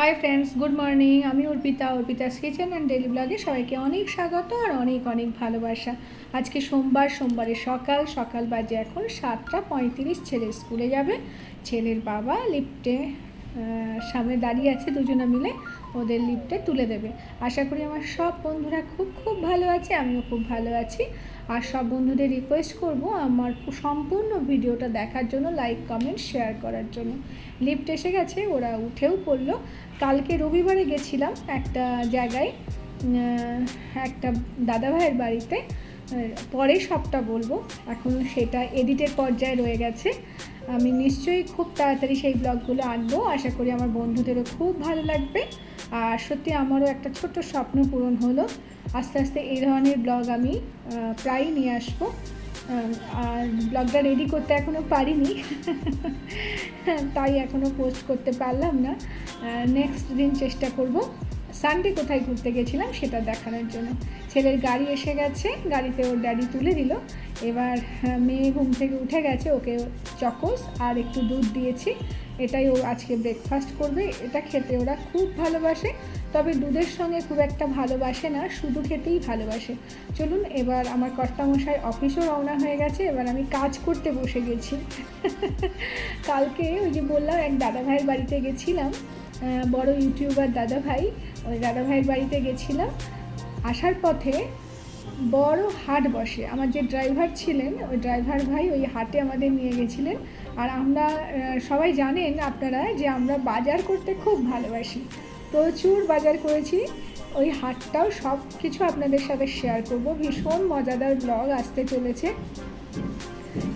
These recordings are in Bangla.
হাই ফ্রেন্ডস গুড মর্নিং আমি Arpita Arpita's kitchen and daily ব্লগে সবাইকে অনেক স্বাগত আর অনেক অনেক ভালোবাসা। আজকে সোমবার সোমবারের সকাল সকাল বাজে এখন সাতটা পঁয়ত্রিশ ছেলে স্কুলে যাবে। ছেলের বাবা লিফটে সামনে দাঁড়িয়ে আছে, দুজনে মিলে ওদের লিফটে তুলে দেবে। আশা করি আমার সব বন্ধুরা খুব খুব ভালো আছে, আমিও খুব ভালো আছি। আর সব বন্ধুদের রিকোয়েস্ট করব আমার সম্পূর্ণ ভিডিওটা দেখার জন্য লাইক কমেন্ট শেয়ার করার জন্য। লিফট এসে গেছে, ওরা উঠেও পড়ল। কালকে রবিবারে গেছিলাম একটা জায়গায় একটা দাদাভাইয়ের বাড়িতে। পরে সবটা বলব। এখন সেটা এডিটের পর্যায়ে রয়ে গেছে। আমি নিশ্চয়ই খুব তাড়াতাড়ি সেই ব্লগগুলো আনব। আশা করি আমার বন্ধুদেরও খুব ভালো লাগবে। আর সত্যি আমারও একটা ছোট্ট স্বপ্ন পূরণ হলো। আস্তে আস্তে এই ধরনের ব্লগ আমি প্রায়ই নিয়ে আসব। আর ব্লগটা রেডি করতে এখনও পারিনি। তাই এখনও পোস্ট করতে পারলাম না। নেক্সট দিন চেষ্টা করব। সানডে কোথায় ঘুরতে গেছিলাম সেটা দেখানোর জন্য। ছেলের গাড়ি এসে গেছে, গাড়িতে ওর ড্যাডি তুলে দিল। এবার মেয়ে ঘুম থেকে উঠে গেছে, ওকে চকোস আর একটু দুধ দিয়েছি। এটাই ও আজকে ব্রেকফাস্ট করবে। এটা খেতে ওরা খুব ভালোবাসে, তবে দুধের সঙ্গে খুব একটা ভালোবাসে না, শুধু খেতেই ভালোবাসে। চলুন, এবার আমার কর্তামশাই অফিসও রওনা হয়ে গেছে, এবার আমি কাজ করতে বসে গেছি। কালকে ওই যে বললাম, এক দাদাভাইয়ের বাড়িতে গেছিলাম বড় ইউটিউবার দাদাভাই, ওই দাদাভাইয়ের বাড়িতে গেছিলাম। আসার পথে বড় হাট বসে। আমার যে ড্রাইভার ছিলেন, ওই ড্রাইভার ভাই ওই হাটে আমাদের নিয়ে গেছিলেন। আর আমরা সবাই জানেন আপনারা যে আমরা বাজার করতে খুব ভালোবাসি। প্রচুর বাজার করেছি। ওই হাটটাও সব কিছু আপনাদের সাথে শেয়ার করব। ভীষণ মজাদার ব্লগ আসতে চলেছে।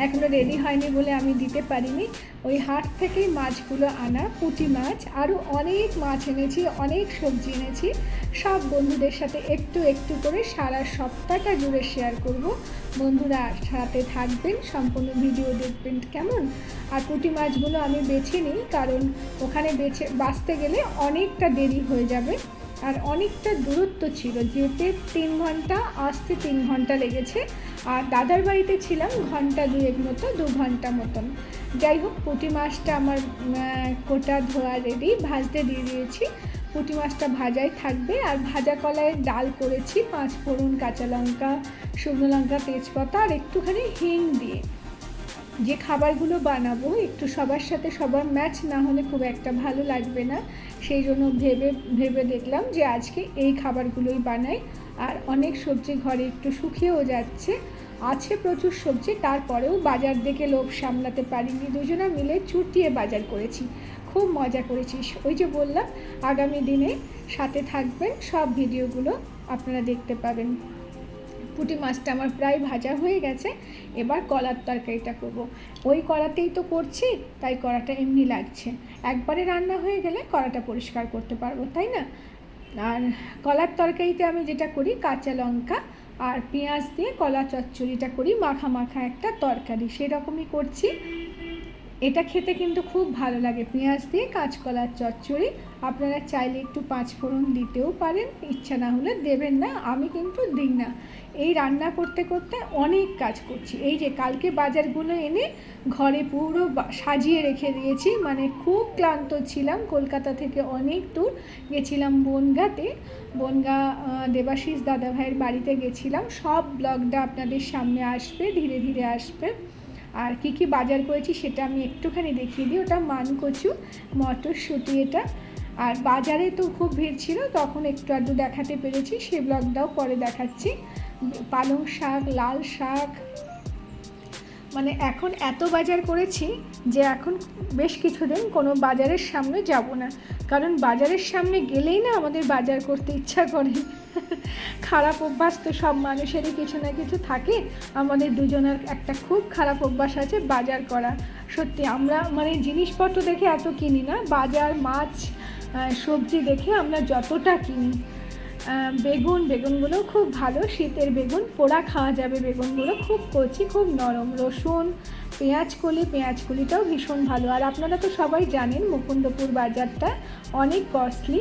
এখনও রেডি হয়নি বলে আমি দিতে পারিনি। ওই হাট থেকেই মাছগুলো আনা, পুঁটি মাছ আরও অনেক মাছ এনেছি, অনেক সবজি এনেছি। সব বন্ধুদের সাথে একটু একটু করে সারা সপ্তাহটা জুড়ে শেয়ার করব। বন্ধুরা সাথে থাকবেন, সম্পূর্ণ ভিডিও দেখবেন কেমন? আর পুঁটি মাছগুলো আমি বেছে নিই, কারণ ওখানে বেছে, বাঁচতে গেলে অনেকটা দেরি হয়ে যাবে। আর অনেকটা দূরত্ব ছিল, যেতে তিন ঘণ্টা, আসতে তিন ঘণ্টা লেগেছে। আর দাদার বাড়িতে ছিলাম ঘণ্টা দুয়েক মতো, দু ঘণ্টা মতন। যাই হোক, পুঁটি মাছটা আমার কোটা ধোয়া রেডি ভাজতে দিয়ে দিয়েছি। পুঁটি মাছটা ভাজাই থাকবে। আর ভাজা কলায় ডাল করেছি, পাঁচ ফোড়ন কাঁচা লঙ্কা, শুকনো লঙ্কা, তেজপাতা, আর একটুখানি হিং দিয়ে। যে খাবারগুলো বানাবো, একটু সবার সাথে সবার ম্যাচ না হলে খুব একটা ভালো লাগবে না। সেই জন্য ভেবে ভেবে দেখলাম যে আজকে এই খাবারগুলোই বানাই। আর অনেক সবজি ঘরে একটু শুকিয়েও যাচ্ছে, আছে প্রচুর সবজি, তারপরেও বাজার দেখে লোভ সামলাতে পারিনি। দুজনে মিলে চুটিয়ে বাজার করেছি, খুব মজা করেছি। ওই যে বললাম, আগামী দিনে সাথে থাকবেন, সব ভিডিওগুলো আপনারা দেখতে পাবেন। পুঁটি মাছটা আমার প্রায় ভাজা হয়ে গেছে, এবার কলার তরকারিটা করব। ওই কড়াতেই তো করছি, তাই কড়াটা এমনি লাগছে। একবারে রান্না হয়ে গেলে কড়াটা পরিষ্কার করতে পারব, তাই না? আর কলার তরকারিতে আমি যেটা করি, কাঁচা লঙ্কা আর পেঁয়াজ দিয়ে কলা চচ্চড়িটা করি, মাখা মাখা একটা তরকারি, সেরকমই করছি। এটা খেতে কিন্তু খুব ভালো লাগে। পেঁয়াজ দিয়ে কাঁচকলার চচ্চড়ি। আপনারা চাইলে একটু পাঁচ ফোড়ন দিতেও পারেন। ইচ্ছা না হলে দেবেন না, আমি কিন্তু দিই না। এই রান্না করতে করতে অনেক কাজ করছি। এই যে কালকে বাজারগুলো এনে ঘরে পুরো সাজিয়ে রেখে দিয়েছি। মানে খুব ক্লান্ত ছিলাম, কলকাতা থেকে অনেক দূর। গেছিলাম বনগাতে। বনগা দেবাশিস দাদাভাইয়ের বাড়িতে গেছিলাম। সব ব্লগটা আপনাদের সামনে আসবে, ধীরে ধীরে আসবে। আর কি কি বাজার করেছি সেটা আমি একটুখানি দেখিয়ে দিই। ওটা মানকচু মটরশুঁটি এটা। আর বাজারে তো খুব ভিড় ছিল, তখন একটু আধটু দেখাতে পেরেছি। সে ব্লগটাও পরে দেখাচ্ছি। পালং শাক, লাল শাক। মানে এখন এত বাজার করেছি যে এখন বেশ কিছুদিন কোনো বাজারের সামনে যাব না। কারণ বাজারের সামনে গেলেই না আমাদের বাজার করতে ইচ্ছা করে। খারাপ অভ্যাস তো সব মানুষেরই কিছু না কিছু থাকে। আমাদের দুজনের একটা খুব খারাপ অভ্যাস আছে বাজার করা। সত্যি আমরা মানে জিনিসপত্র দেখে এত কিনি না, বাজার, মাছ সবজি দেখে আমরা যতটা কিনি। বেগুন, বেগুনগুলো খুব ভালো, শীতের বেগুন, পোড়া খাওয়া যাবে বেগুনগুলো, খুব কচি, খুব নরম। রসুন, পেঁয়াজ কলি, পেঁয়াজ কলিটাও ভীষণ ভালো। আর আপনারা তো সবাই জানেন মুকুন্দপুর বাজারটা অনেক কস্টলি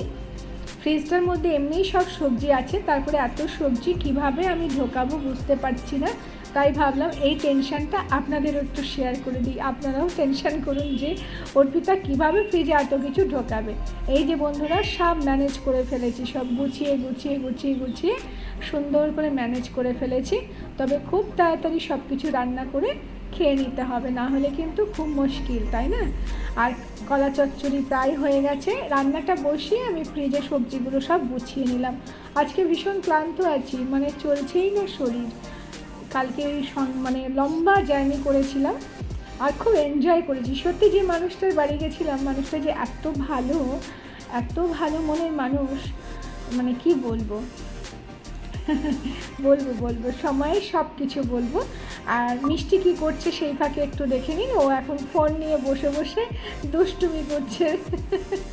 ফ্রিজটার মধ্যে এমনিই সব সবজি আছে, তারপরে এত সবজি কীভাবে আমি ঢোকাবো বুঝতে পারছি না। তাই ভাবলাম এই টেনশনটা আপনাদেরও একটু শেয়ার করে দিই। আপনারাও টেনশান করুন যে অর্পিতা কীভাবে ফ্রিজে এত কিছু ঢোকাবে। এই যে বন্ধুরা, সব ম্যানেজ করে ফেলেছি, সব গুছিয়ে গুছিয়ে গুছিয়ে গুছিয়ে সুন্দর করে ম্যানেজ করে ফেলেছি। তবে খুব তাড়াতাড়ি সব কিছু রান্না করে খেয়ে নিতে হবে, না হলে কিন্তু খুব মুশকিল, তাই না? আর কলা চচ্চড়ি প্রায় হয়ে গেছে, রান্নাটা বসিয়ে আমি ফ্রিজে সবজিগুলো সব গুছিয়ে নিলাম। আজকে ভীষণ ক্লান্ত আছি মানে চলছেই না শরীর। কালকে মানে লম্বা জার্নি করেছিলাম, আর খুব এনজয় করেছি। সত্যি যে মানুষটার বাড়ি গেছিলাম, মানুষটা যে এত ভালো এত ভালো মনের মানুষ মানে কি বলব? বলব বলব। সময়ে সব কিছু বলব। আর মিষ্টি কি করছে সেই ফাঁকে একটু দেখে নিন। ও এখন ফোন নিয়ে বসে বসে দুষ্টুমি করছে।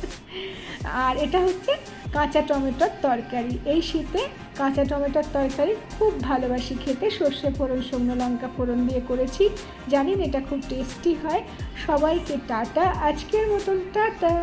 আর এটা হচ্ছে কাঁচা টমেটোর তরকারি। এই শীতে কাঁচা টমেটোর তরকারি খুব ভালোবাসি খেতে। সর্ষে ফোড়ন, শুকনো লঙ্কা ফোড়ন দিয়ে করেছি। জানেন এটা খুব টেস্টি হয়। সবাইকে টাটা। আজকের মতন টাটা।